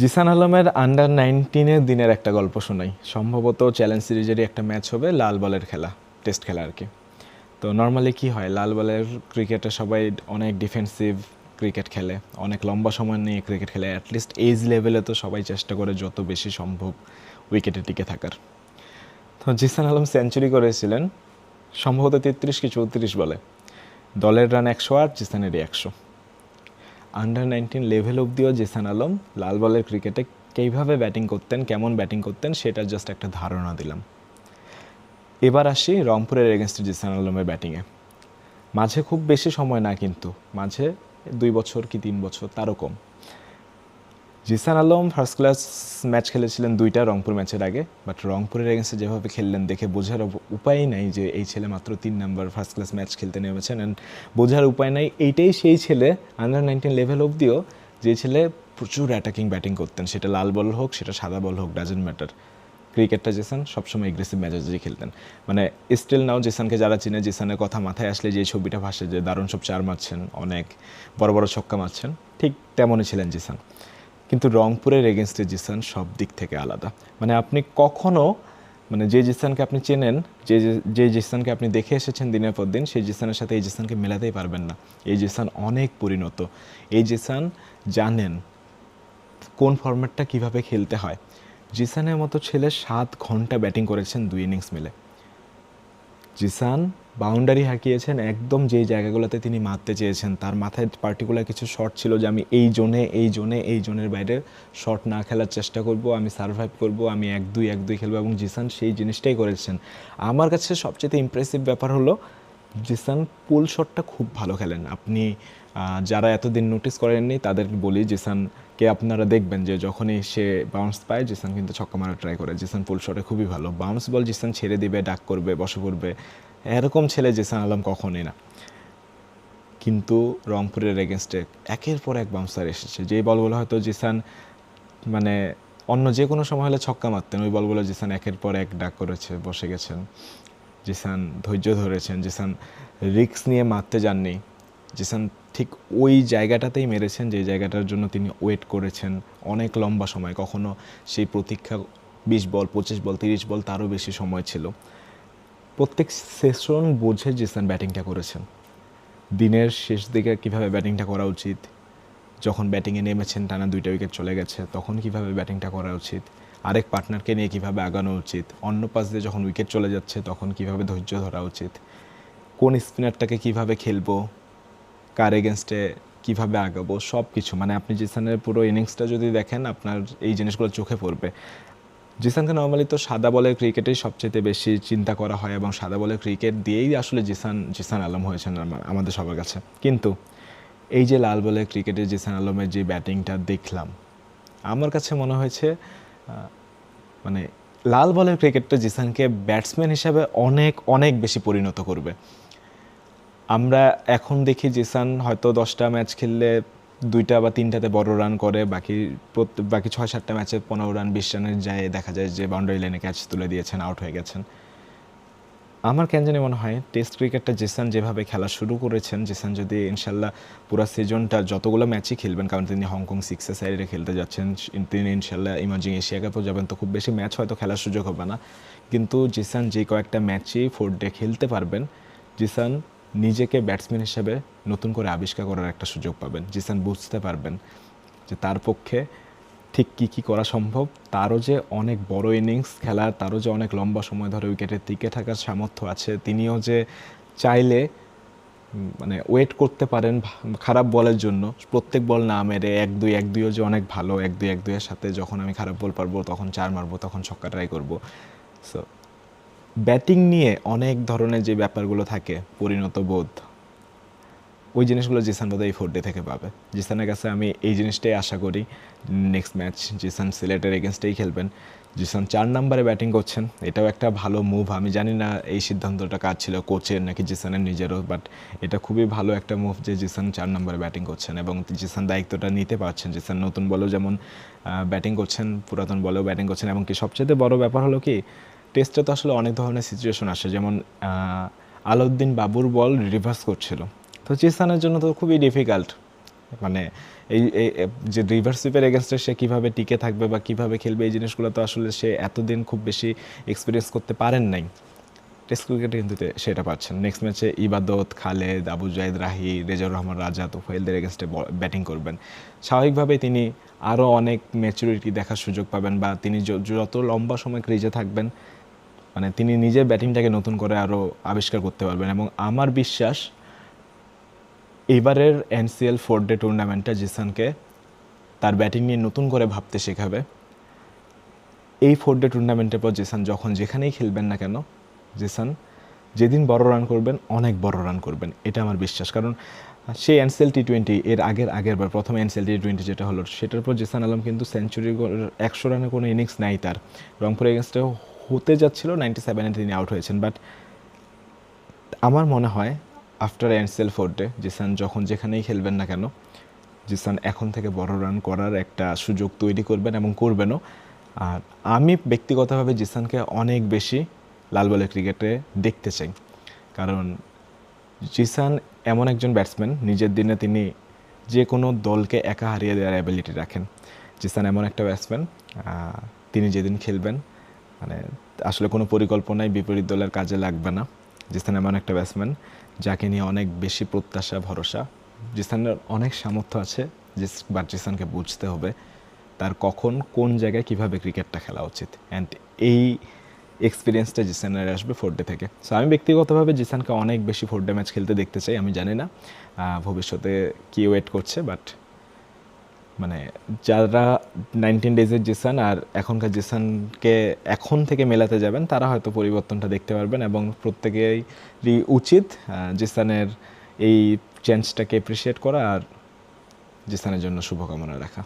জিসান আলমের আন্ডার নাইনটিনের দিনের একটা গল্প শোনাই। সম্ভবত চ্যালেঞ্জ সিরিজেরই একটা ম্যাচ হবে লাল বলের খেলা টেস্ট খেলা আর কি। তো নর্মালি কি হয়, লাল বলের ক্রিকেটে সবাই অনেক ডিফেন্সিভ ক্রিকেট খেলে, অনেক লম্বা সময় নিয়ে ক্রিকেট খেলে। অ্যাটলিস্ট এজ লেভেলে তো সবাই চেষ্টা করে যত বেশি সম্ভব উইকেটে টিকে থাকার। তো জিসান আলম সেঞ্চুরি করেছিলেন, সম্ভবত তেত্রিশ কি চৌত্রিশ বলে। দলের রান একশো আর জিসানেরই একশো। আন্ডার নাইনটিন লেভেল অবধিও জেসান আলম লাল বলের ক্রিকেটে কীভাবে ব্যাটিং করতেন, কেমন ব্যাটিং করতেন, সেটার জাস্ট একটা ধারণা দিলাম। এবার আসি রংপুরের এগেনস্টে জেসান আলমের ব্যাটিংয়ে মাঝে খুব বেশি সময় না কিন্তু, মাঝে দুই বছর কি তিন বছর, তারও কম। Zishan Alam first class match খেলেছিলেন দুইটা রংপুর ম্যাচের আগে বাট রংপুরের এগেন্সে যেভাবে খেললেন দেখে বোঝার উপ- উপায়ই নাই যে এই ছেলে মাত্র তিন নাম্বার ফার্স্ট ক্লাস ম্যাচ খেলতে নেমেছেন অ্যান্ড বোঝার উপায় নাই। এইটাই সেই ছেলে আন্ডার নাইনটিন লেভেল অবধিও যে ছেলে প্রচুর অ্যাটাকিং ব্যাটিং করতেন। সেটা লাল বল হোক, সেটা সাদা বল হোক ডাজেন্ট ম্যাটার ক্রিকেটটা জেসান সবসময় এগ্রেসিভ ম্যাচেজেই খেলতেন। মানে স্টিল নাও জেসানকে যারা চিনে, জেসানের কথা মাথায় আসলে যে ছবিটা ভাসে, যে দারুণ সব চার মারছেন, অনেক বড় বড় ছক্কা মারছেন, ঠিক তেমনই ছিলেন জেসান। কিন্তু রংপুরের এগেনস্টে জিসান সব দিক থেকে আলাদা। মানে আপনি কখনো মানে যে জিসানকে আপনি চেনেন, যে- যে জিসানকে আপনি দেখে এসেছেন দিনের পর দিন, সেই জিসানের সাথে এই জিসানকে মেলাতেই পারবেন না। এই জিসান অনেক পরিণত। এই জিসান জানেন কোন ফরম্যাটটা কীভাবে খেলতে হয়। জিসানের মতো ছেলে সাত ঘণ্টা ব্যাটিং করেছেন দুই ইনিংস মিলে। জিসান বাউন্ডারি হাঁকিয়েছেন, একদম যেই জায়গাগুলোতে তিনি মারতে চেয়েছেন, তার মাথায় পার্টিকুলার কিছু শট ছিল যে আমি এই জোনে এই জোনে, এই জোনের বাইরে শট না খেলার চেষ্টা করব, আমি সার্ভাইভ করব, আমি এক দুই এক দুই খেলব এবং জিসান সেই জিনিসটাই করেছেন। আমার কাছে সবচেয়ে ইমপ্রেসিভ ব্যাপার হলো, জিসান পুল শটটা খুব ভালো খেলেন। আপনি যারা এতদিন নোটিস করেননি তাদেরকে বলি জিসানকে আপনারা দেখবেন যে যখনই সে বাউন্স পায়, জিসান কিন্তু ছক্কা মারা ট্রাই করে। জিসান পুল শটে খুবই ভালো। বাউন্স বল জিসান ছেড়ে দিবে, ডাক করবে, বসে পড়বে। এরকম ছেলে জিসান আলম কখনই না। কিন্তু রংপুরের এগেনস্টে একের পর এক বাউন্সার এসেছে। যে বলগুলো হয়তো জিসান মানে অন্য যে কোনো সময় হলে ছক্কা মারতেন, ওই বলগুলো জিসান একের পর এক ডাক করেছে, বসে গেছেন। জিসান ধৈর্য ধরেছেন, জিসান রিক্স নিয়ে মারতে যাননি। জিসান ঠিক ওই জায়গাটাতেই মেরেছেন, যে জায়গাটার জন্য তিনি ওয়েট করেছেন অনেক লম্বা সময়। কখনো সেই প্রতীক্ষা বিশ বল, পঁচিশ বল, তিরিশ বল তারও বেশি সময় ছিল। প্রত্যেক সেশন বুঝে জিসান ব্যাটিংটা করেছেন। দিনের শেষ দিকে কীভাবে ব্যাটিংটা করা উচিত, যখন ব্যাটিংয়ে নেমেছেন টানা দুইটা উইকেট চলে গেছে, তখন কীভাবে ব্যাটিংটা করা উচিত, আরেক পার্টনারকে নিয়ে কীভাবে আগানো উচিত, অন্য পাশ দিয়ে যখন উইকেট চলে যাচ্ছে, তখন কীভাবে ধৈর্য ধরা উচিত, কোন স্পিনারটাকে কীভাবে খেলব, কার এগেনস্টে কীভাবে আগাবো সব কিছু মানে আপনি জিসানের পুরো ইনিংসটা যদি দেখেন, আপনার এই জিনিসগুলো চোখে পড়বে। জিসানকে নর্মালি তো সাদা বলের ক্রিকেটেই সবচেয়ে বেশি চিন্তা করা হয় এবং সাদা বলের ক্রিকেট দিয়েই আসলে জিসান জিসান আলম হয়েছেন আমাদের সবার কাছে। কিন্তু এই যে লাল বলের ক্রিকেটে জিসান আলমের যে ব্যাটিংটা দেখলাম, আমার কাছে মনে হয়েছে মানে লাল বলের ক্রিকেটটা জিসানকে ব্যাটসম্যান হিসাবে অনেক অনেক বেশি পরিণত করবে। আমরা এখন দেখি জিসান হয়তো দশটা ম্যাচ খেললে দুইটা বা তিনটাতে বড় রান করে, বাকি বাকি ছয় সাতটা ম্যাচে পনেরো রান বিশ রানের যায়, দেখা যায় যে বাউন্ডারি লাইনে ক্যাচ তুলে দিয়েছেন আউট হয়ে গেছেন। আমার কেন জানি মনে হয় টেস্ট ক্রিকেটটা জেসান যেভাবে খেলা শুরু করেছেন, জেসান যদি ইনশাল্লাহ পুরো সিজনটা যতগুলো ম্যাচই খেলবেন, কারণ তিনি হংকং সিক্সের সাইডে খেলতে যাচ্ছেন, তিনি ইনশাল্লাহ ইমার্জিং এশিয়া কাপও যাবেন, তো খুব বেশি ম্যাচ হয়তো খেলার সুযোগ হবে না। কিন্তু জিসান যে কয়েকটা ম্যাচই ফোর ডে খেলতে পারবেন, জিসান নিজেকে ব্যাটসম্যান হিসেবে নতুন করে আবিষ্কার করার একটা সুযোগ পাবেন। জিসান, বুঝতে পারবেন যে তার পক্ষে ঠিক কী কী করা সম্ভব। তারও যে অনেক বড় ইনিংস খেলার, তারও যে অনেক লম্বা সময় ধরে উইকেটে টিকে থাকার সামর্থ্য আছে, তিনিও যে চাইলে মানে ওয়েট করতে পারেন খারাপ বলের জন্য। প্রত্যেক বল না মেরে এক দুই, এক দুইও যে অনেক ভালো, এক দুই, এক দুইয়ের সাথে যখন আমি খারাপ বল পারব, তখন চার মারবো, তখন ছক্কা ট্রাই করব। সো ব্যাটিং নিয়ে অনেক ধরনের যে ব্যাপারগুলো থাকে, পরিণত বোধ, ওই জিনিসগুলো জিসান বোধহয় এই ফোর ডে থেকে পাবে। জিসানের কাছে আমি এই জিনিসটাই আশা করি নেক্সট ম্যাচ জিসান সিলেটের এগেনস্টেই খেলবেন। জিসান চার নম্বরে ব্যাটিং করছেন, এটাও একটা ভালো মুভ আমি জানি না এই সিদ্ধান্তটা কাজ ছিল কোচের নাকি জিসানের নিজেরও বাট এটা খুবই ভালো একটা মুভ যে জিসান চার নম্বরে ব্যাটিং করছেন এবং জিসান দায়িত্বটা নিতে পারছেন। জিসান নতুন বলেও যেমন ব্যাটিং করছেন, পুরাতন বলেও ব্যাটিং করছেন এবং কি সবচেয়ে বড় ব্যাপার হলো কি টেস্টে তো আসলে অনেক ধরনের সিচুয়েশন আসে। যেমন আলাউদ্দিন বাবুর বল রিভার্স করছিল। তো জিসানের জন্য তো খুবই ডিফিকাল্ট মানে এই যে রিভার সুইপের এগেনস্টে সে কীভাবে টিকে থাকবে বা কীভাবে খেলবে, এই জিনিসগুলো তো আসলে সে এতদিন খুব বেশি এক্সপিরিয়েন্স করতে পারেন নাই। টেস্ট ক্রিকেটে কিন্তু সেটা পাচ্ছেন। নেক্সট ম্যাচে ইবাদত, খালেদ, আবু জাইদ, রাহি, রেজাউর রহমান রাজা তোফাইলদের এগেনস্টে ব্যাটিং করবেন। স্বাভাবিকভাবেই তিনি আরও অনেক ম্যাচুরিটি দেখার সুযোগ পাবেন বা তিনি যত লম্বা সময় ক্রিজে থাকবেন মানে তিনি নিজের ব্যাটিংটাকে নতুন করে আরও আবিষ্কার করতে পারবেন এবং আমার বিশ্বাস এবারের এনসিএল ফোর ডে টুর্নামেন্টটা জিসানকে তার ব্যাটিং নিয়ে নতুন করে ভাবতে শেখাবে। এই ফোর ডে টুর্নামেন্টের পর জিসান যখন যেখানেই খেলবেন না কেন, জিসান যেদিন বড় রান করবেন, অনেক বড় রান করবেন। এটা আমার বিশ্বাস। কারণ সেই এনসিএল টি টোয়েন্টি এর আগের আগের বার, প্রথম এনসিএল টি টোয়েন্টি যেটা হলো, সেটার পর জিসান আলম কিন্তু সেঞ্চুরি একশো রানের কোনো ইনিংস নাই তার। রংপুর এগেনস্টে হতে যাচ্ছিল নাইনটি সেভেনে তিনি আউট হয়েছেন। বাট আমার মনে হয় after NCL four day Zishan যখন যেখানেই খেলবেন না কেন, জিসান এখন থেকে বড় রান করার একটা সুযোগ তৈরি করবেন এবং করবেনও। আর আমি ব্যক্তিগতভাবে জিসানকে অনেক বেশি লাল বলের ক্রিকেটে দেখতে চাই। কারণ জিসান এমন একজন ব্যাটসম্যান নিজের দিনে তিনি যে কোনো দলকে একা হারিয়ে দেওয়ার অ্যাবিলিটি রাখেন। জিসান এমন একটা ব্যাটসম্যান তিনি যেদিন খেলবেন মানে আসলে কোনো পরিকল্পনায় বিপরীত দলের কাজে লাগবে না। জিস্তান এমন একটা ব্যাটসম্যান যাকে নিয়ে অনেক বেশি প্রত্যাশা, ভরসা। জিস্তানের অনেক সামর্থ্য আছে, জিস বাট জিসানকে বুঝতে হবে তার কখন, কোন জায়গায় কীভাবে ক্রিকেটটা খেলা উচিত। অ্যান্ড এই এক্সপিরিয়েন্সটা জিসানের আসবে ফোর ডে থেকে। সো আমি ব্যক্তিগতভাবে জিসানকে অনেক বেশি ফোর ডে ম্যাচ খেলতে দেখতে চাই, আমি জানি না। ভবিষ্যতে কি ওয়েট করছে বাট মানে যারা নাইনটিন ডেজের জেসান আর এখনকার জেসানকে এখন থেকে মেলাতে যাবেন, তারা হয়তো পরিবর্তনটা দেখতে পারবেন এবং প্রত্যেকেরই উচিত জেসানের এই চেঞ্জটাকে অ্যাপ্রিসিয়েট করা আর জেসানের জন্য শুভকামনা রাখা।